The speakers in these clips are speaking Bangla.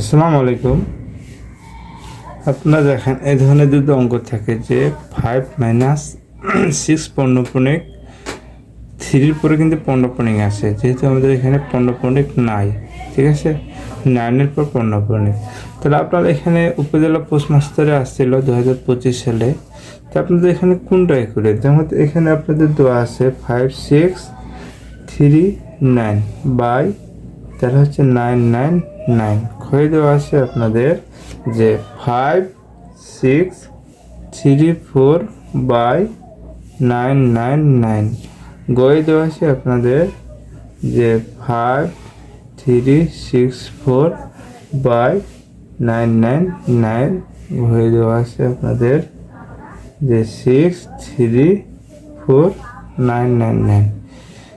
আসসালামু আলাইকুম। আপনারা দেখেন, এই ধরনের দুটো অঙ্ক থাকে যে ফাইভ মাইনাস সিক্স পণ্যপণিক থ্রির পরে কিন্তু পণ্যপণিক আছে। যেহেতু আমাদের এখানে পণ্যপণিক নাই, ঠিক আছে? নাইনের পর পণ্যপণিক তাহলে আপনার এখানে উপজেলা পোস্টমাস্টারে আসছিল দু হাজার পঁচিশ সালে। তো আপনাদের এখানে কোনটা করে যেমন এখানে আপনাদের দেওয়া আছে five six three nine by তাহলে হচ্ছে নাইন নাইন নাইন। ক্ষয় দেওয়া আছে আপনাদের যে five six three four by nine nine nine গয় দেওয়া আছে আপনাদের যে five three six four by nine nine nine হয়ে দেওয়া আছে আপনাদের যে six three four nine nine nine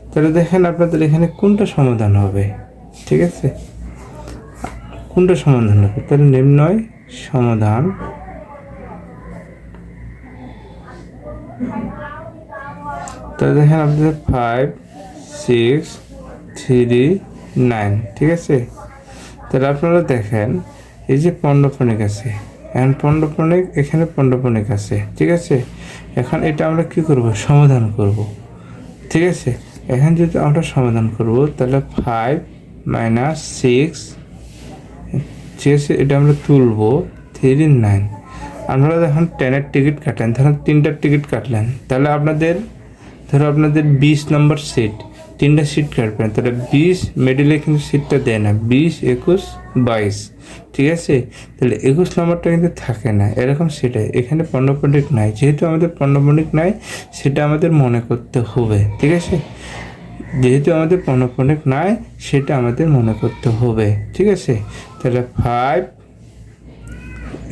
তাহলে দেখেন আপনাদের এখানে কোনটা সমাধান হবে, ঠিক আছে? কোনটা সমাধান হবে। তাহলে নির্ণয় সমাধান। তাহলে দেখেন আপনাদের ফাইভ সিক্স থ্রি নাইন ঠিক আছে? তাহলে আপনারা দেখেন, এই যে পণ্ডপণিক আছে। এখন পণ্ডপণিক, এখানে পণ্ডপণিক আছে, ঠিক আছে? এখন এটা আমরা কি করব? সমাধান করব, ঠিক আছে? এখন যদি আমরা সমাধান করব, তাহলে ফাইভ মাইনাস সিক্স আছে এটা আমরা তুলবো। থ্রি নাইন আপনারা যখন ট্রেনের টিকিট কাটেন ধরুন তিনটার টিকিট কাটলেন। তাহলে আপনাদের, ধরো আপনাদের বিশ নম্বর সিট তিনটা সিট কাটবেন। তাহলে বিশ মিডিলে কিন্তু সিটটা দেয় না। বিশ, একুশ, বাইশ। ঠিক আছে? তাহলে একুশ নম্বরটা কিন্তু থাকে না। এরকম সেটাই এখানে পণ্যপণ্ডিক নাই। যেহেতু আমাদের পণ্যপণ্ডিক নাই, সেটা আমাদের মনে করতে হবে। ঠিক আছে? যেহেতু আমাদের পণ্যপণ্ডিক নাই, সেটা আমাদের মনে করতে হবে। ঠিক আছে? তাহলে ফাইভ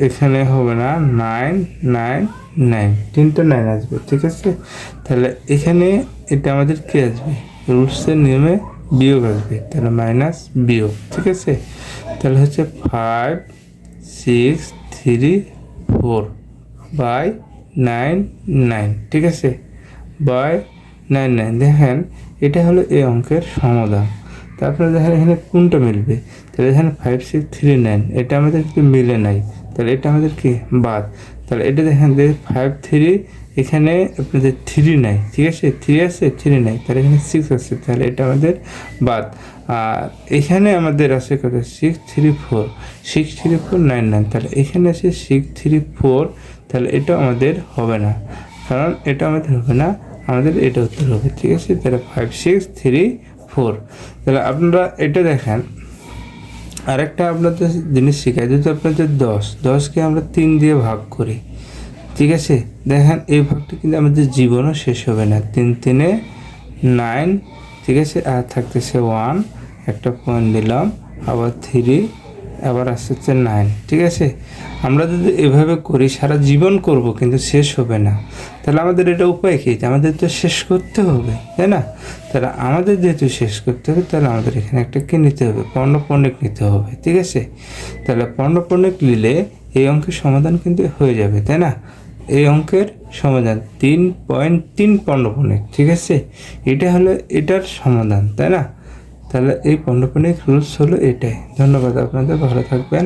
এখানে হবে না নাইন নাইন নাইন তিনটা নাইন আসবে, ঠিক আছে? তাহলে এখানে এটা আমাদের কি আসবে? রুলসের নিয়মে বিয়োগ আসবে, তাহলে মাইনাস বিয়োগ, ঠিক আছে? তাহলে হচ্ছে five six three four by nine nine ঠিক আছে? বাই নাইন নাইন দেখেন, এটা হলো এই অঙ্কের সমাধান। তারপরে দেখেন এখানে কোনটা মিলবে? তাহলে এখানে ফাইভ সিক্স থ্রি নাইন এটা আমাদের কি মিলে নাই। তাহলে এটা আমাদের কি? বাদ। তাহলে এটা দেখেন যে ফাইভ থ্রি এখানে আপনাদের থ্রি নাই, ঠিক আছে? থ্রি আছে থ্রি নাই। তাহলে এখানে সিক্স আছে, তাহলে এটা আমাদের বাদ। আর এখানে আমাদের আছে কত? Six three four six three four nine nine তাহলে এখানে আছে সিক্স থ্রি ফোর তাহলে এটা আমাদের হবে না। কারণ এটা আমাদের হবে না আমাদের এটা উত্তর হবে, ঠিক আছে? তাহলে ফাইভ সিক্স থ্রি ফোর তাহলে আপনারা এটা দেখেন। আরেকটা আপনাদের জিনিস শেখায় যদি আপনাদের দশ, দশকে আমরা তিন দিয়ে ভাগ করি, ঠিক আছে? দেখেন, এই ভাগটা কিন্তু আমাদের জীবনও শেষ হবে না। তিন, তিনে নাইন ঠিক আছে? আর থাকতেছে ওয়ান একটা পয়েন্ট দিলাম, আবার থ্রি আবার আসছে হচ্ছে নাইন ঠিক আছে? আমরা যদি এভাবে করি, সারা জীবন করব, কিন্তু শেষ হবে না। তাহলে আমাদের এটা উপায় কী? আমাদের তো শেষ করতে হবে, তাই না? তাহলে আমাদের যেহেতু শেষ করতে হবে, তাহলে আমাদের এখানে একটা কি নিতে হবে? পণ্যপণ্যিক নিতে হবে, ঠিক আছে? তাহলে পণ্যপণ্যিক নিলে এই অঙ্কের সমাধান কিন্তু হয়ে যাবে, তাই না? এই অঙ্কের সমাধান, তিন পয়েন্ট তিন পণ্যপণ্যিক ঠিক আছে? এটা হলো এটার সমাধান, তাই না? তাহলে এই পণ্যপণ্যিক রুলস হলো এটাই। ধন্যবাদ আপনাদের ভালো থাকবেন।